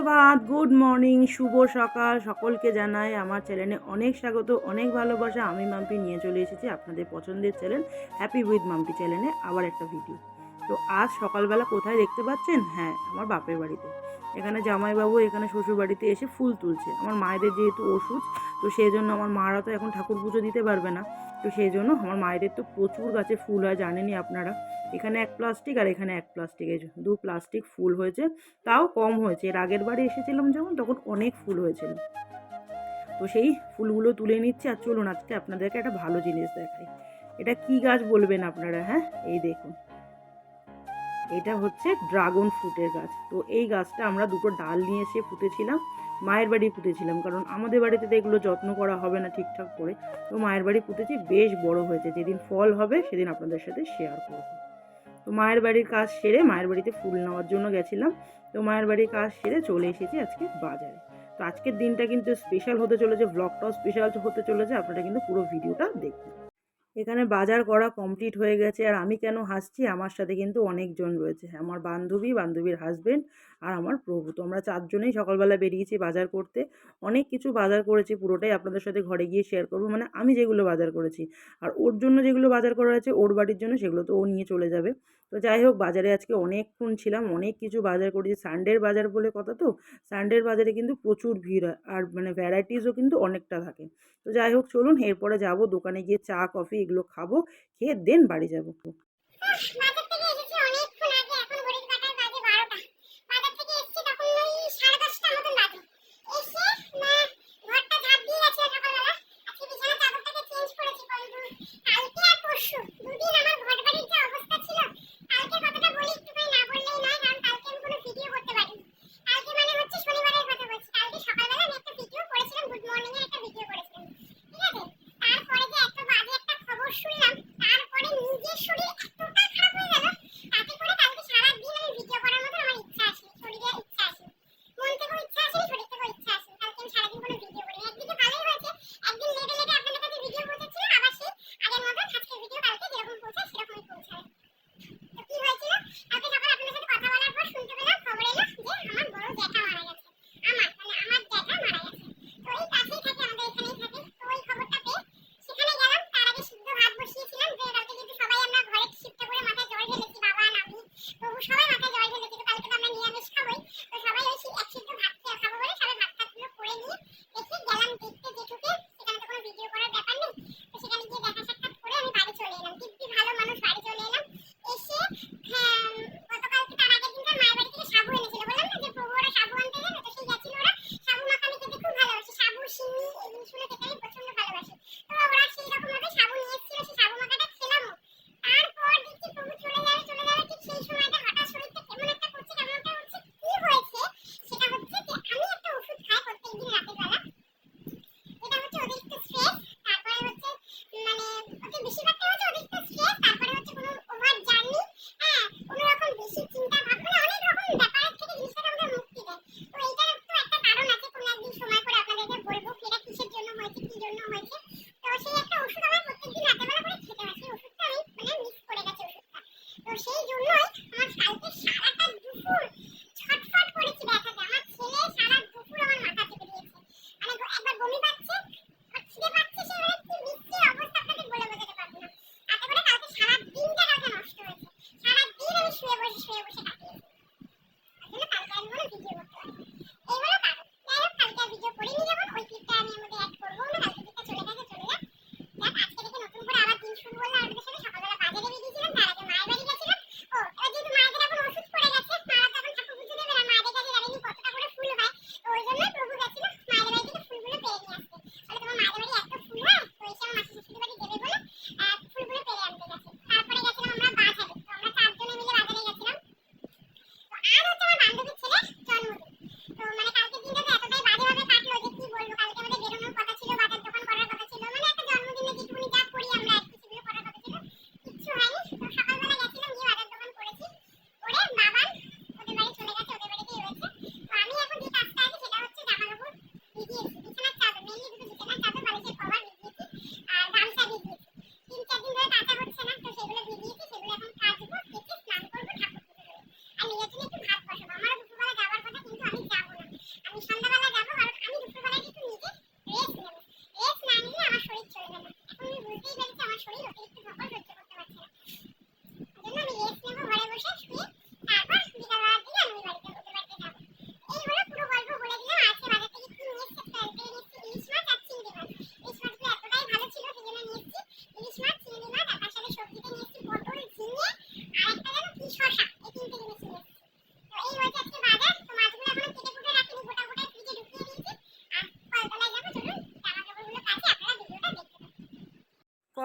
সুপ্রভাত good morning শুভ সকাল। সকলকে জানাই আমার চ্যানেলে অনেক স্বাগত, অনেক ভালোবাসা। আমি মাম্পি নিয়ে চলে এসেছি আপনাদের পছন্দের চ্যানেল হ্যাপি উইথ মাম্পি চ্যানেলে আবার একটা ভিডিও তো আজ সকালবেলা কোথায় দেখতে পাচ্ছেন? হ্যাঁ আমার বাপের বাড়িতে। এখানে জামাইবাবু এখানে শ্বশুর বাড়িতে এসে ফুল তুলছে। আমার মায়েদের যেহেতু ওষুধ, তো সেই জন্য আমার মারা তো এখন ঠাকুর পুজো দিতে পারবে না। তো সেই জন্য আমার মায়েদের তো প্রচুর গাছে ফুল হয়, জানেনই আপনারা। এখানে এক প্লাস্টিক আর এখানে এক প্লাস্টিক। এই দু প্লাস্টিক ফুল হয়েছে, তাও কম হয়েছে। এর আগের বারে এসেছিলাম যখন, তখন অনেক ফুল হয়েছিল। তো সেই ফুলগুলো তুলে নিচ্ছি আর চলুন আজকে আপনাদেরকে একটা ভালো জিনিস দেখাই। এটা কি গাছ বলবেন আপনারা হ্যাঁ? এই দেখুন। এটা হচ্ছে ড্রাগন ফ্রুটের গাছ। তো এই গাছটা আমরা দুটো ডাল নিয়ে এসে পুঁতেছিলাম, মায়ের বাড়ি পুঁতেছিলাম। কারণ আমাদের বাড়িতে তো এগুলো যত্ন করা হবে না ঠিকঠাক করে। তো মায়ের বাড়ি পুঁতেছি, বেশ বড় হয়েছে। যেদিন ফল হবে, সেদিন আপনাদের সাথে শেয়ার করব। তো মায়ের বাড়ির কাজ সেরে মায়ের বাড়িতে ফুল নেওয়ার জন্য গেছিলাম। তো মায়ের বাড়ির কাজ সেরে চলে এসেছি আজকে বাজারে। তো আজকের দিনটা কিন্তু স্পেশাল হতে চলেছে ব্লগটাও স্পেশাল হতে চলেছে, আপনারা কিন্তু পুরো ভিডিওটা দেখবেন এখানে বাজার করা কমপ্লিট হয়ে গেছে, আর আমি কেন হাসছি? আমার সাথে কিন্তু অনেকজন রয়েছে। আমার বান্ধবী, বান্ধবীর হাজবেন্ড আর আমার প্রভু। তো আমরা চারজনেই সকালবেলা বেরিয়েছি বাজার করতে। অনেক কিছু বাজার করেছি, পুরোটাই আপনাদের সাথে ঘরে গিয়ে শেয়ার করব। মানে আমি যেগুলো বাজার করেছি, আর ওর জন্য যেগুলো বাজার করা আছে, ওর বাড়ির জন্য সেগুলো তো ও নিয়ে চলে যাবে। তো যাই হোক, বাজারে আজকে অনেকক্ষণ ছিলাম, অনেক কিছু বাজার করেছি। সানডের বাজার বলে কথা তো? সানডের বাজারে কিন্তু প্রচুর ভিড় হয় আর মানে ভ্যারাইটিসও কিন্তু অনেকটা থাকে। তো যাই হোক, চলুন এরপরে যাব, দোকানে গিয়ে চা কফি এগুলো খাব, খেয়ে দেন বাড়ি যাব।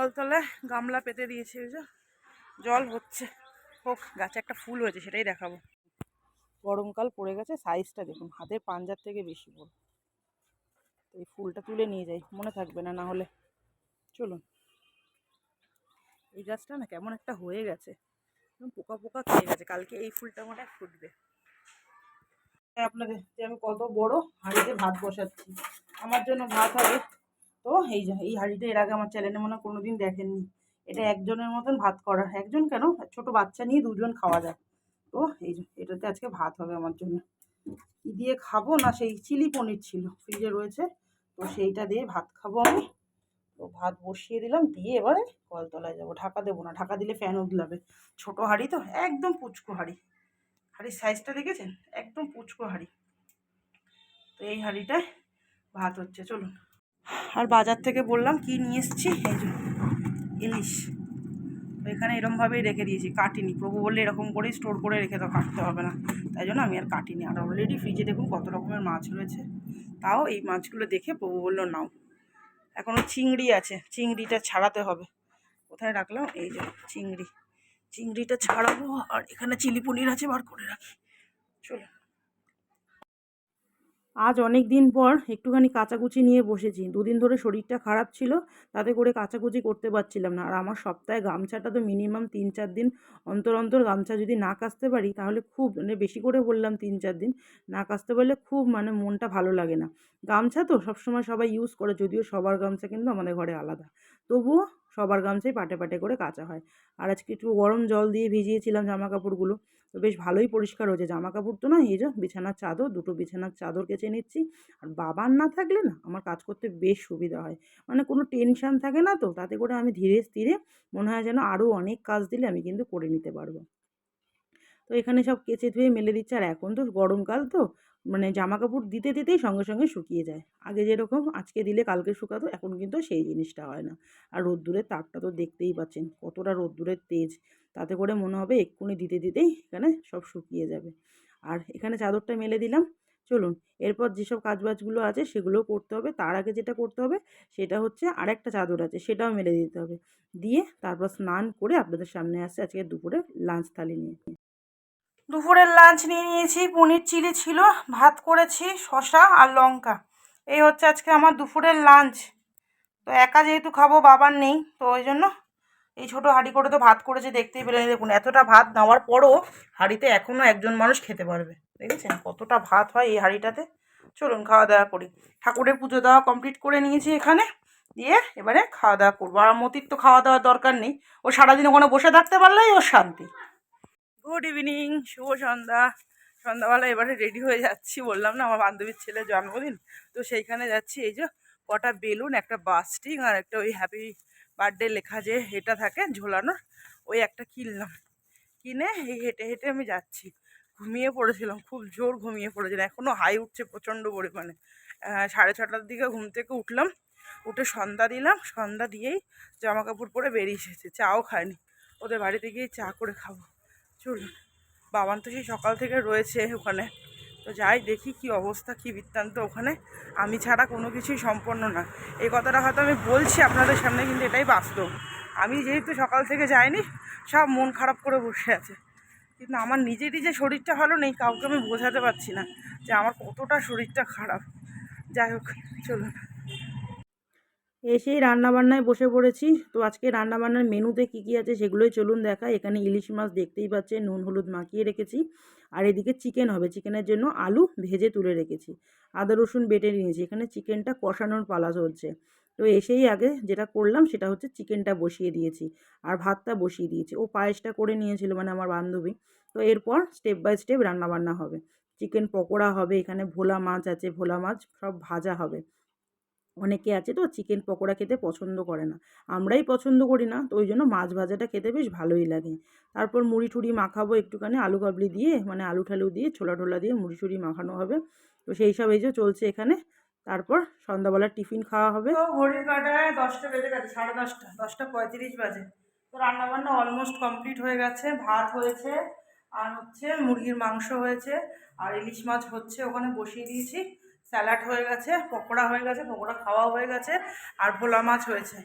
কলতলায় গামলা পেতে দিয়েছে যে জল হচ্ছে। হোক, গাছে একটা ফুল হয়েছে, সেটাই দেখাবো। গরমকাল পড়ে গেছে সাইজটা দেখুন, হাতের পাঞ্জার থেকে বেশি বড়। এই ফুলটা তুলে নিয়ে যাই, মনে থাকবে না না হলে। চলুন। এই গাছটা না কেমন একটা হয়ে গেছে। পোকা পোকা খেয়ে গেছে, কালকে এই ফুলটা মনে ফুটবে। আপনাদের যে আমি কত বড় হাঁড়িতে ভাত বসাচ্ছি। আমার জন্য ভাত হবে তো এই যে এই হাঁড়িটা এর আগে আমার চ্যানেলে মনে হয় কোনোদিন দেখেননি। এটা একজনের মতন ভাত করা একজন কেন? ছোট বাচ্চা নিয়ে দুজন খাওয়া যায়। তো এই যে এটাতে আজকে ভাত হবে আমার জন্য। কী দিয়ে খাব? না সেই চিলি পনির ছিল ফ্রিজে রয়েছে। তো সেইটা দিয়ে ভাত খাব আমি। তো ভাত বসিয়ে দিলাম দিয়ে এবারে কলতলায় যাব। ঢাকা দেবো না ঢাকা দিলে ফ্যান উদলাবে ছোটো হাঁড়ি তো একদম পুচকো হাঁড়ি। হাঁড়ির সাইজটা দেখেছেন? একদম পুচকো হাঁড়ি। তো এই হাঁড়িটায় ভাত হচ্ছে চলুন। আর বাজার থেকে বললাম, কি নিয়ে এসেছি? এই যে, ইলিশ। এখানে এরমভাবেই রেখে দিয়েছি, কাটিনি। প্রভু বললে এরকম করেই স্টোর করে রেখে দাও, কাটতে হবে না। তাই জন্য আমি আর কাটিনি। আর অলরেডি ফ্রিজে দেখুন কত রকমের মাছ রয়েছে। তাও এই মাছগুলো দেখে প্রভু বলল, নাও। এখনও চিংড়ি আছে, চিংড়িটা ছাড়াতে হবে। কোথায় রাখলাম? এই যে, চিংড়ি। চিংড়িটা ছাড়াবো, আর এখানে চিলি পনির আছে, বার করে রাখি। চলো আজ অনেক দিন পর একটুখানি কাচাকুচি নিয়ে বসেছি। দুদিন ধরে শরীরটা খারাপ ছিল, তাতে করে কাচাকুচি করতে পারছিলাম না। আর আমার সপ্তাহে গামছাটা তো মিনিমাম তিন চার দিন অন্তর অন্তর গামছা যদি না কাচতে পারি, তাহলে খুব মানে বেশি করে বললাম তিন চার দিন, না কাচতে পারলে খুব মানে মনটা ভালো লাগে না। গামছা তো সবসময় সবাই ইউজ করে, যদিও সবার গামছা কিন্তু আমাদের ঘরে আলাদা। তবুও সবার গামছাই পাটে পাটে করে কাচা হয়। আর আজকে একটু গরম জল দিয়ে ভিজিয়েছিলাম জামা কাপড়গুলো তো বেশ ভালোই পরিষ্কার হয়েছে। জামা কাপড় তো না, এই যে বিছানার চাদর, দুটো বিছানার চাদর কেচে নিচ্ছি। আর বাবার না থাকলে না আমার কাজ করতে বেশ সুবিধা হয়। মানে কোনো টেনশান থাকে না তো, তাতে করে আমি ধীরে স্থিরে মনে হয় যেন আরও অনেক কাজ দিলে আমি কিন্তু করে নিতে পারব। তো এখানে সব কেচে ধুয়ে মেলে দিচ্ছে। আর এখন তো গরমকাল তো মানে জামা কাপড় দিতে দিতেই সঙ্গে সঙ্গে শুকিয়ে যায়। আগে যেরকম, আজকে দিলে কালকে শুকাতো, এখন কিন্তু সেই জিনিসটা হয় না। আর রোদ্দুরের তাপটা তো দেখতেই পাচ্ছেন, কতটা রোদ্দুরের তেজ। তাতে করে মনে হবে এক্ষুনি দিতে দিতেই এখানে সব শুকিয়ে যাবে। আর এখানে চাদরটা মেলে দিলাম। চলুন, এরপর যেসব কাজবাজগুলো আছে সেগুলোও করতে হবে। তার আগে যেটা করতে হবে, সেটা হচ্ছে আরেকটা চাদর আছে, সেটাও মেলে দিতে হবে। দিয়ে তারপর স্নান করে আপনাদের সামনে আসছে আজকে দুপুরে লাঞ্চ থালি নিয়ে। দুপুরের লাঞ্চ নিয়ে নিয়েছি, পনির চিলি ছিল, ভাত করেছি শশা আর লঙ্কা। এই হচ্ছে আজকে আমার দুপুরের লাঞ্চ তো একা যেহেতু খাব, বাবার নেই, তো ওই জন্য এই ছোটো হাঁড়ি করে তো ভাত করেছে, দেখতেই পেলেন দেখুন, এতটা ভাত নেওয়ার পরও হাঁড়িতে এখনও একজন মানুষ খেতে পারবে। দেখেছেন কতটা ভাত হয় এই হাঁড়িটাতে? চলুন খাওয়া দাওয়া করি। ঠাকুরের পুজো দেওয়া কমপ্লিট করে নিয়েছি এখানে, দিয়ে এবারে খাওয়া দাওয়া করব। আর মতির তো খাওয়া দাওয়ার দরকার নেই। ও সারাদিন ওখানে বসে থাকতে পারলেই ওর শান্তি। গুড ইভিনিং শুভ সন্ধ্যা। সন্ধ্যাবেলা এবারে রেডি হয়ে যাচ্ছি, বললাম না আমার বান্ধবীর ছেলের জন্মদিন, তো সেইখানে যাচ্ছি। এই যে কটা বেলুন, একটা বাস্টিং আর একটা ওই হ্যাপি বার্থডে লেখা যে এটা থাকে ঝোলানোর, ওই একটা কিনলাম। কিনে এই হেঁটে হেঁটে আমি যাচ্ছি। ঘুমিয়ে পড়েছিলাম, খুব জোর ঘুমিয়ে পড়েছিলাম এখনও হাই উঠছে প্রচণ্ড পরিমাণে। সাড়ে ছটার দিকে ঘুম থেকে উঠলাম, উঠে সন্ধ্যা দিলাম, সন্ধ্যা দিয়েই জামা কাপড় পরে বেরিয়ে এসেছে, চাও খায়নি ওদের বাড়িতে গিয়ে চা করে খাব। চলুন বাবান তো সেই সকাল থেকে রয়েছে ওখানে। তো যাই দেখি কি অবস্থা, কি বৃত্তান্ত ওখানে। আমি ছাড়া কোনো কিছুই সম্পন্ন না। এই কথাটা হয়তো আমি বলছি আপনাদের সামনে, কিন্তু এটাই বাস্তব। আমি যেহেতু সকাল থেকে যাইনি, সব মন খারাপ করে বসে আছে। কিন্তু আমার নিজেরই যে শরীরটা ভালো নেই, কাউকে আমি বোঝাতে পারছি না যে আমার কতটা শরীরটা খারাপ। যাই হোক, চলুন। এসেই রান্নাবান্নায় বসে পড়েছি। তো আজকে রান্নাবান্নার মেনুতে কী কী আছে সেগুলোই চলুন দেখা এখানে ইলিশ মাছ দেখতেই পাচ্ছেন, নুন, হলুদ মাখিয়ে রেখেছি। আর এদিকে চিকেন হবে। চিকেনের জন্য আলু ভেজে তুলে রেখেছি। আদা, রসুন বেটে নিয়েছি। এখানে চিকেনটা কষানোর পালা চলছে তো এসেই আগে যেটা করলাম সেটা হচ্ছে চিকেনটা বসিয়ে দিয়েছি। আর ভাতটা বসিয়ে দিয়েছি। ও পায়েসটা করে নিয়েছিল মানে আমার বান্ধবী। তো এরপর স্টেপ বাই স্টেপ রান্নাবান্না হবে। চিকেন পকোড়া হবে। এখানে ভোলা মাছ আছে, ভোলা মাছ সব ভাজা হবে। অনেকে আছে তো চিকেন পকোড়া খেতে পছন্দ করে না। আমরাই পছন্দ করি না, তো ওই জন্য মাছ ভাজাটা খেতে বেশ ভালোই লাগে। তারপর মুড়ি ঠুড়ি মাখাবো একটুখানি আলু কাবলি দিয়ে মানে আলু ঠালু দিয়ে, ছোলা ঠোলা দিয়ে মুড়ি টুড়ি মাখানো হবে। তো সেই সব এই যে চলছে এখানে। তারপর সন্ধ্যাবেলার টিফিন খাওয়া হবে। ঘড়ির কাটায় দশটা বেজে গেছে, সাড়ে দশটা দশটা পঁয়ত্রিশ বাজে। তো রান্নাবান্না অলমোস্ট কমপ্লিট হয়ে গেছে, ভাত হয়েছে, আর হচ্ছে মুরগির মাংস হয়েছে, আর ইলিশ মাছ হচ্ছে, ওখানে বসিয়ে দিয়েছি। স্যালাড হয়ে গেছে, পকোড়া হয়ে গেছে, পকোড়া খাওয়া হয়ে গেছে, আর ভোলা মাছ হয়েছে।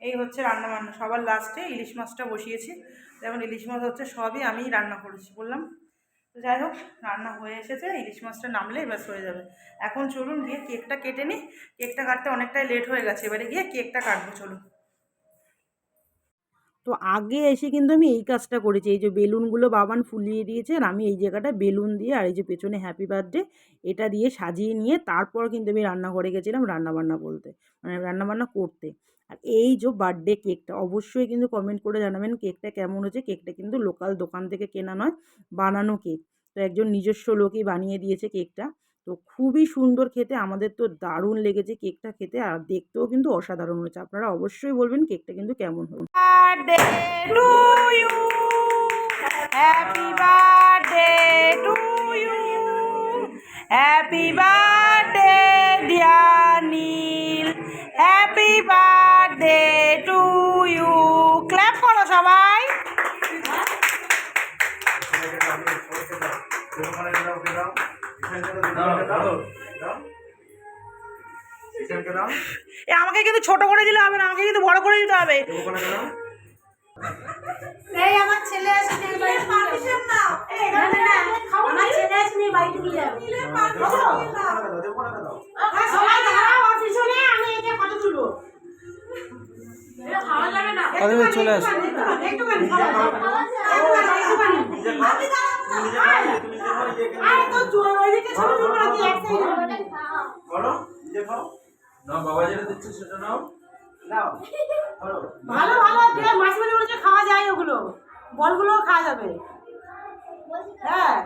এই হচ্ছে রান্না বান্না। সবার লাস্টে ইলিশ মাছটা বসিয়েছি। যেমন ইলিশ মাছ হচ্ছে সবই আমি রান্না করেছি বললাম। তো যাই হোক, রান্না হয়ে এসেছে, ইলিশ মাছটা নামলেই ব্যাস হয়ে যাবে। এখন চলুন গিয়ে কেকটা কেটে নিই। কেকটা কাটতে অনেকটাই লেট হয়ে গেছে, এবারে গিয়ে কেকটা কাটবো, চলুন। তো আগে এসে কিন্তু আমি এই কাজটা করেছি। এই যে বেলুনগুলো বাবান ফুলিয়ে দিয়েছে আর আমি এই জায়গাটা বেলুন দিয়ে আর এই যে পেছনে হ্যাপি বার্থডে এটা দিয়ে সাজিয়ে নিয়ে তারপর কিন্তু আমি রান্নাঘরে গেছিলাম রান্নাবান্না বলতে মানে রান্নাবান্না করতে। আর এই যে বার্থডে কেকটা অবশ্যই কিন্তু কমেন্ট করে জানাবেন কেকটা কেমন হচ্ছে কেকটা কিন্তু লোকাল দোকান থেকে কেনা নয়, বানানো কেক তো একজন নিজস্ব লোকই বানিয়ে দিয়েছে কেকটা তো খুবই সুন্দর খেতে। আমাদের তো দারুণ লেগেছে কেকটা খেতে আর দেখতেও কিন্তু অসাধারণ হয়েছে। আপনারা অবশ্যই বলবেন কেকটা কিন্তু কেমন হয়েছে এ আমাকে কিন্তু ছোট করে দিলে হবে না আমাকে কিন্তু বড় করে দিতে হবে। এই আমার ছেলে আছে পারমিশন নাও। না না না আমার ছেলে আছে নি বাড়ি ঢুকে যাবে। সবাই দাঁড়াও আর পিছনে আমি এটা কত তুলবো। এটা খাওয়া যাবে না। আরে চলে আসো। না বাবা যেটা দিচ্ছে সেটা নাও। ভালো ভালো দিয়ে মানে বলেছে খাওয়া যায় ওগুলো। বলগুলো খাওয়া যাবে। হ্যাঁ।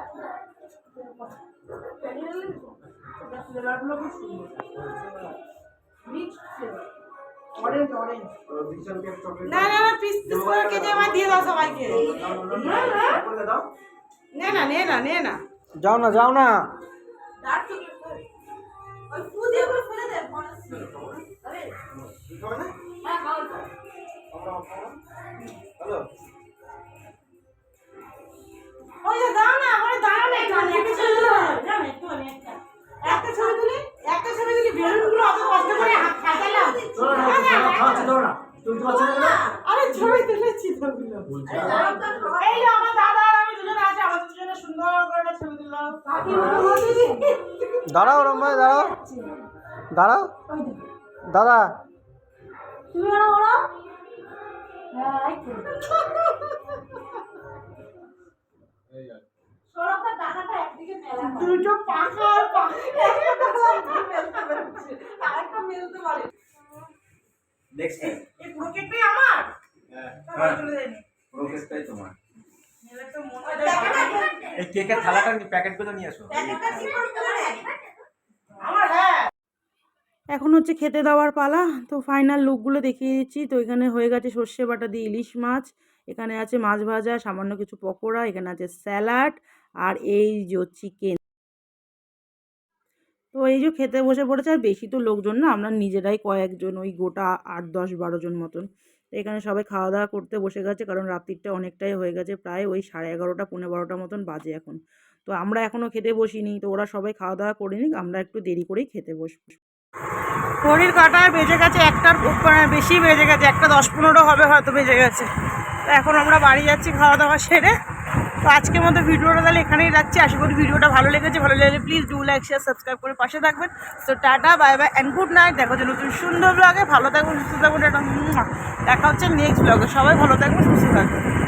না না না পিস পিস করে কেটে আমার দিয়ে দাও সবাইকে। নে না। নে না নে না যাও না যাও না। ওই ফু দিয়ে ফেলে দে আরে ছবি তুলেছি তো এই আমার দাদা আমাদের দুজনে সুন্দর করে একটা ছবি তুললাম দাঁড়াও দাঁড়াও। দাঁড়াও দাদা। তুমি ওরা ওরা? হ্যাঁ এই তো। সড়কের ডানাটা একদিকে মেলা হয়। দুটো পাখা আর পাখা। মেলতে পারে। নেক্সট এই পুরো আমার? হ্যাঁ প্রোগ্রেসটাই তোমার। হয় এই কেকের থালাটা প্যাকেটগুলো নিয়ে আসো আমার হ্যাঁ এখন হচ্ছে খেতে দেওয়ার পালা তো ফাইনাল লুকগুলো দেখিয়ে দিচ্ছি। তো এখানে হয়ে গেছে সর্ষে বাটা দিয়ে ইলিশ মাছ এখানে আছে মাছ ভাজা সামান্য কিছু পকোড়া এখানে আছে স্যালাড আর এই যে চিকেন। তো এই যে খেতে বসে পড়েছে আর বেশি তো লোকজন না আমরা নিজেরাই কয়েকজন ওই গোটা আট দশ বারো জন মতন। তো এখানে সবাই খাওয়া দাওয়া করতে বসে গেছে, কারণ রাত্রিটা অনেকটাই হয়ে গেছে, প্রায় ওই সাড়ে এগারোটা পনেরো বারোটা মতন বাজে এখন। তো আমরা এখনও খেতে বসিনি, তো ওরা সবাই খাওয়া দাওয়া করে নিক, আমরা একটু দেরি করেই খেতে বসবো। ঘড়ির কাটায় বেজে গেছে একটার উপরে বেশি বেজে গেছে, একটা দশ পনেরো হবে হয়তো বেজে গেছে। তো এখন আমরা বাড়ি যাচ্ছি খাওয়া দাওয়া সেরে। তো আজকের মতো ভিডিওটা তাহলে এখানেই রাখছি। আশা করি ভিডিওটা ভালো লেগেছে। ভালো লাগলে please do like share subscribe করে পাশে থাকবেন। তো tata bye bye and good night দেখো যে নতুন সুন্দর ব্লগে ভালো থাকবেন সুস্থ থাকবেন দেখা হচ্ছে নেক্সট ব্লগে সবাই ভালো থাকবেন, সুস্থ থাকবেন।